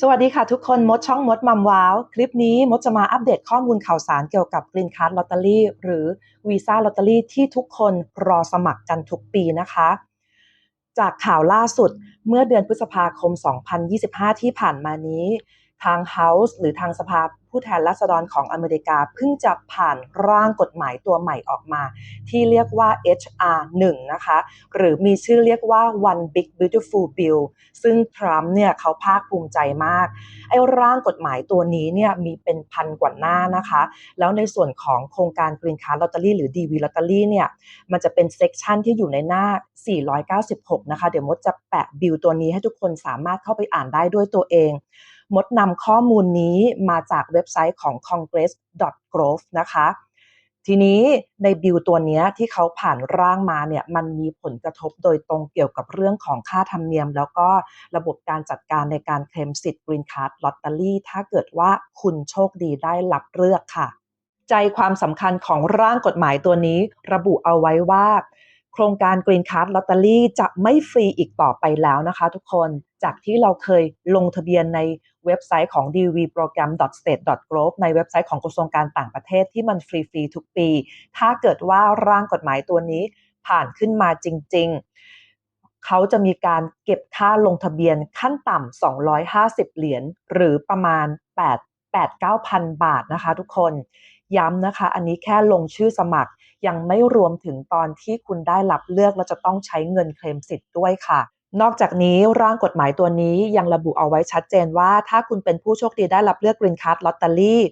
สวัสดีค่ะทุกคนมดช่องมดมัมว้าว คลิปนี้มดจะมาอัปเดตข้อมูลข่าวสารเกี่ยวกับกรีนคัรดลอตเตอรี่หรือวีซ่าลอตเตอรี่ที่ทุกคนรอสมัครกันทุกปีนะคะ จากข่าวล่าสุดเมื่อเดือนพฤษภาคม 2025 ที่ผ่านมานี้ ทาง House หรือทางสภา ผู้แทนราษฎรของอเมริกาเพิ่งจะผ่านร่างกฎหมายตัวใหม่ออกมา ที่เรียกว่า HR 1นะคะ หรือมีชื่อเรียกว่า One Big Beautiful Bill ซึ่งทรัมป์เนี่ยเขาภาคภูมิใจมาก ไอ้ร่างกฎหมายตัวนี้เนี่ยมีเป็นพันกว่าหน้านะคะ แล้วในส่วนของโครงการ Green Card Lottery หรือ DV Lottery เนี่ยมันจะเป็นเซกชันที่อยู่ในหน้า 496 นะคะ เดี๋ยวมดจะแปะบิลตัวนี้ให้ทุกคนสามารถเข้าไปอ่านได้ด้วยตัวเอง มดนำข้อมูลนี้มาจากเว็บไซต์ของ congress.gov นะคะ ทีนี้ในบิลตัวนี้ที่เขาผ่านร่างมาเนี่ยมันมีผลกระทบโดยตรงเกี่ยวกับเรื่องของค่าธรรมเนียม แล้วก็ระบบการจัดการในการเคลมสิทธิ์ Green Card Lottery ถ้าเกิดว่าคุณโชคดีได้รับเลือกค่ะ ใจความสำคัญของร่างกฎหมายตัวนี้ ระบุเอาไว้ว่าโครงการ Green Card Lottery จะไม่ฟรีอีกต่อไปแล้วนะคะทุกคน จากที่เราเคยลงทะเบียนใน เว็บไซต์ของ dvprogram.state.gov ในเว็บไซต์ของกระทรวงการต่างประเทศที่มันฟรีๆทุกปี ถ้าเกิดว่าร่างกฎหมายตัวนี้ผ่านขึ้นมาจริง ๆ เขาจะมีการเก็บค่าลงทะเบียนขั้นต่ำ 250 เหรียญหรือประมาณ 8 8 9พันบาทนะคะทุกคน ย้ำนะคะ อันนี้แค่ลงชื่อสมัครยังไม่รวมถึงตอนที่คุณได้รับเลือก แล้วจะต้องใช้เงินเคลมสิทธิ์ด้วยค่ะ นอกจากนี้ร่างกฎหมายตัวนี้ยังระบุเอาไว้ชัดเจนว่า ถ้าคุณเป็นผู้โชคดีได้รับเลือกกรีนคาร์ดลอตเตอรี่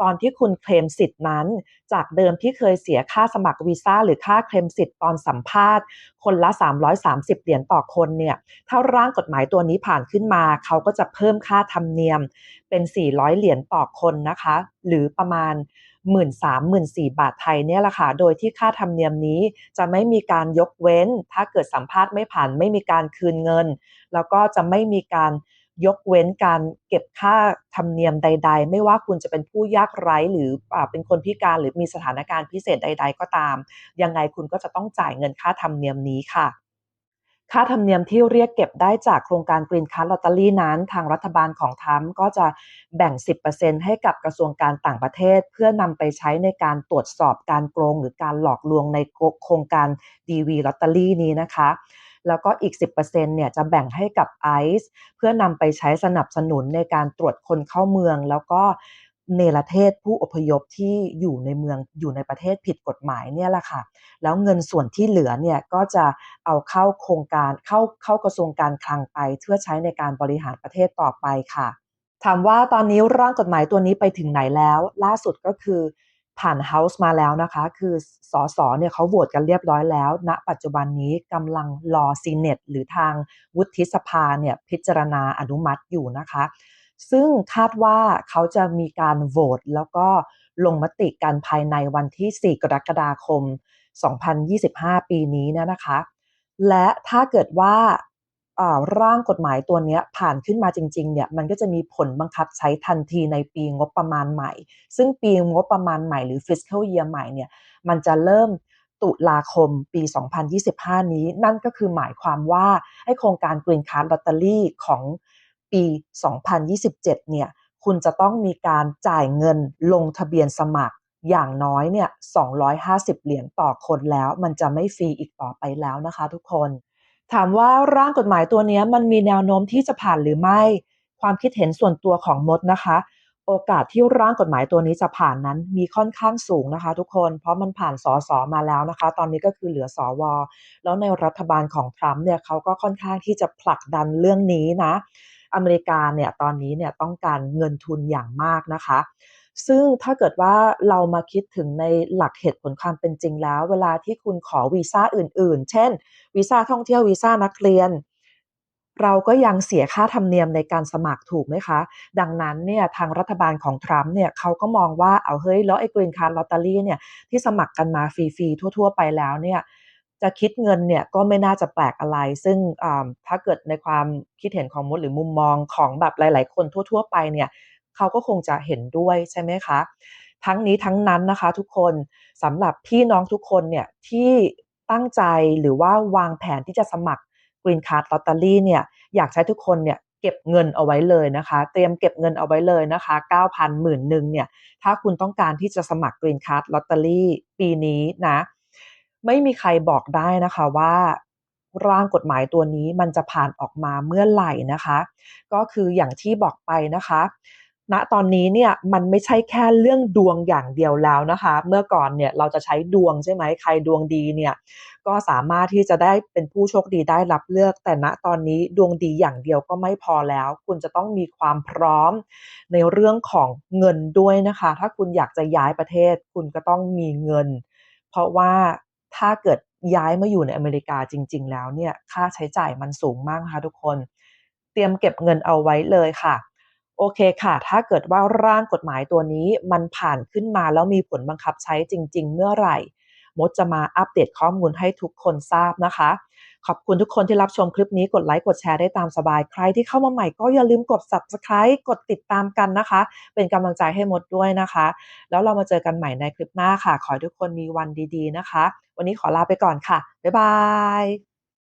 ตอนที่คุณเคลมสิทธิ์นั้น จากเดิมที่เคยเสียค่าสมัครวีซ่าหรือค่าเคลมสิทธิ์ตอนสัมภาษณ์ คนละ 330 เหรียญต่อคนเนี่ยถ้าร่างกฎหมายตัวนี้ผ่านขึ้นมา เขาก็จะเพิ่มค่าธรรมเนียมเป็น 400 เหรียญต่อคนนะคะ หรือประมาณ หมื่นสามหมื่นสี่บาทไทยเนี่ยแหละค่ะ โดยที่ค่าธรรมเนียมนี้จะไม่มีการยกเว้น ถ้าเกิดสัมภาษณ์ไม่ผ่านไม่มีการคืนเงิน แล้วก็จะไม่มีการยกเว้นการเก็บค่าธรรมเนียมใด ๆ ไม่ว่าคุณจะเป็นผู้ยากไร้หรืออเป็นคนพิการหรือมีสถานการณ์พิเศษใด ๆ ก็ตาม ยังไงคุณก็จะต้องจ่ายเงินค่าธรรมเนียมนี้ค่ะ ค่าธรรมเนียมที่เรียกเก็บได้จากโครงการ Green Card Lottery นั้น ทางรัฐบาลของทั้มก็จะแบ่ง 10%ให้กับกระทรวงการต่างประเทศ เพื่อนำไปใช้ในการตรวจสอบการโกงหรือการหลอกลวงในโครงการ DV Lottery นี้นะคะแล้วก็อีก 10%เนี่ยจะแบ่งให้กับ ICE เพื่อนำไปใช้สนับสนุนในการตรวจคนเข้าเมือง แล้วก็ เนรเทศผู้อพยพที่อยู่ในเมืองอยู่ในประเทศผิดกฎหมายเนี่ยแหละค่ะ แล้วเงินส่วนที่เหลือเนี่ยก็จะเอาเข้าโครงการเข้าเข้ากระทรวงการคลังไป เพื่อใช้ในการบริหารประเทศต่อไปค่ะ ถามว่าตอนนี้ร่างกฎหมายตัวนี้ไปถึงไหนแล้ว ล่าสุดก็คือผ่านเฮาส์มาแล้วนะคะ คือสสเนี่ยเขาโหวตกันเรียบร้อยแล้ว ณ ปัจจุบันนี้กำลังรอซีเนตหรือทางวุฒิสภาเนี่ยพิจารณาอนุมัติอยู่นะคะ ซึ่งคาดว่าเขาจะมีการโหวตแล้วก็ลงมติกันภายในวันที่ 4 กรกฎาคม 2025 ปีนี้นะนะคะ และถ้าเกิดว่าร่างกฎหมายตัวนี้ผ่านขึ้นมาจริงๆเนี่ยมันก็จะมีผลบังคับใช้ทันทีในปีงบประมาณใหม่ ซึ่งปีงบประมาณใหม่หรือ fiscal year ใหม่เนี่ยมันจะเริ่มตุลาคมปี 2025 นี้ นั่นก็คือหมายความว่าไอ้โครงการ Green Card Lottery ของ ปี 2027 เนี่ย คุณจะต้องมีการจ่ายเงินลงทะเบียนสมัครอย่างน้อยเนี่ย 250 เหรียญต่อคนแล้ว มันจะไม่ฟรีอีกต่อไปแล้วนะคะทุกคน ถามว่าร่างกฎหมายตัวนี้มันมีแนวโน้มที่จะผ่านหรือไม่ ความคิดเห็นส่วนตัวของมดนะคะ โอกาสที่ร่างกฎหมายตัวนี้จะผ่านนั้นมีค่อนข้างสูงนะคะ ทุกคน เพราะมันผ่านสอสอมาแล้วนะคะ ตอนนี้ก็คือเหลือสอวอแล้วในรัฐบาลของทรัมป์เนี่ยเขาก็ค่อนข้างที่จะผลักดันเรื่องนี้นะ อเมริกาเนี่ยตอนนี้เนี่ยต้องการเงินทุนอย่างมากนะคะ ซึ่งถ้าเกิดว่าเรามาคิดถึงในหลักเหตุผลความเป็นจริงแล้ว เวลาที่คุณขอวีซ่าอื่น ๆ เช่นวีซ่าท่องเที่ยววีซ่านักเรียนเราก็ยังเสียค่าธรรมเนียมในการสมัครถูกไหมคะ ดังนั้นเนี่ยทางรัฐบาลของทรัมป์เนี่ยเขาก็มองว่าเอาเฮ้ยแล้วไอ้กรีนคาร์ดลอตเตอรี่เนี่ยที่สมัครกันมาฟรีๆทั่ว ๆ ไปแล้วเนี่ย จะคิดเงินเนี่ยก็ไม่น่าจะแปลกอะไร ซึ่งถ้าเกิดในความคิดเห็นของมดหรือมุมมองของแบบหลาย ๆ คนทั่ว ๆ ไปเนี่ยเขาก็คงจะเห็นด้วยใช่ไหมคะ ทั้งนี้ทั้งนั้นนะคะทุกคนสำหรับพี่น้องทุกคนเนี่ยที่ตั้งใจหรือว่าวางแผนที่จะสมัคร Green Card Lottery เนี่ยอยากใช้ทุกคนเนี่ยเก็บเงินเอาไว้เลยนะคะ เตรียมเก็บเงินเอาไว้เลยนะคะ 9,000หมื่นหนึ่งเนี่ยถ้าคุณต้องการที่จะสมัครกรีนคั r ลอตเตอรี่ปีนี้นะ ไม่มีใครบอกได้นะคะว่าร่างกฎหมายตัวนี้มันจะผ่านออกมาเมื่อไหร่นะคะ ก็คืออย่างที่บอกไปนะคะ ณตอนนี้เนี่ยมันไม่ใช่แค่เรื่องดวงอย่างเดียวแล้วนะคะ เมื่อก่อนเนี่ยเราจะใช้ดวงใช่ไหมใครดวงดีเนี่ยก็สามารถที่จะได้เป็นผู้โชคดีได้รับเลือก แต่ณตอนนี้ดวงดีอย่างเดียวก็ไม่พอแล้ว คุณจะต้องมีความพร้อมในเรื่องของเงินด้วยนะคะ ถ้าคุณอยากจะย้ายประเทศ คุณก็ต้องมีเงิน เพราะว่า ถ้าเกิดย้ายมาอยู่ในอเมริกาจริง ๆ แล้วเนี่ยค่าใช้จ่ายมันสูงมากนะคะทุกคน เตรียมเก็บเงินเอาไว้เลยค่ะ โอเคค่ะ ถ้าเกิดว่าร่างกฎหมายตัวนี้มันผ่านขึ้นมาแล้วมีผลบังคับใช้จริง ๆ เมื่อไหร่ มดจะมาอัปเดตข้อมูลให้ทุกคนทราบนะคะ ขอบคุณทุกคนที่รับชมคลิปนี้กดไลค์กดแชร์ได้ตามสบายใครที่เข้ามาใหม่ก็อย่าลืมกด subscribe กดติดตามกันนะคะ เป็นกำลังใจให้มดด้วยนะคะ แล้วเรามาเจอกันใหม่ในคลิปหน้าค่ะ ขอให้ทุกคนมีวันดีๆนะคะ วันนี้ขอลาไปก่อนค่ะบ๊ายบาย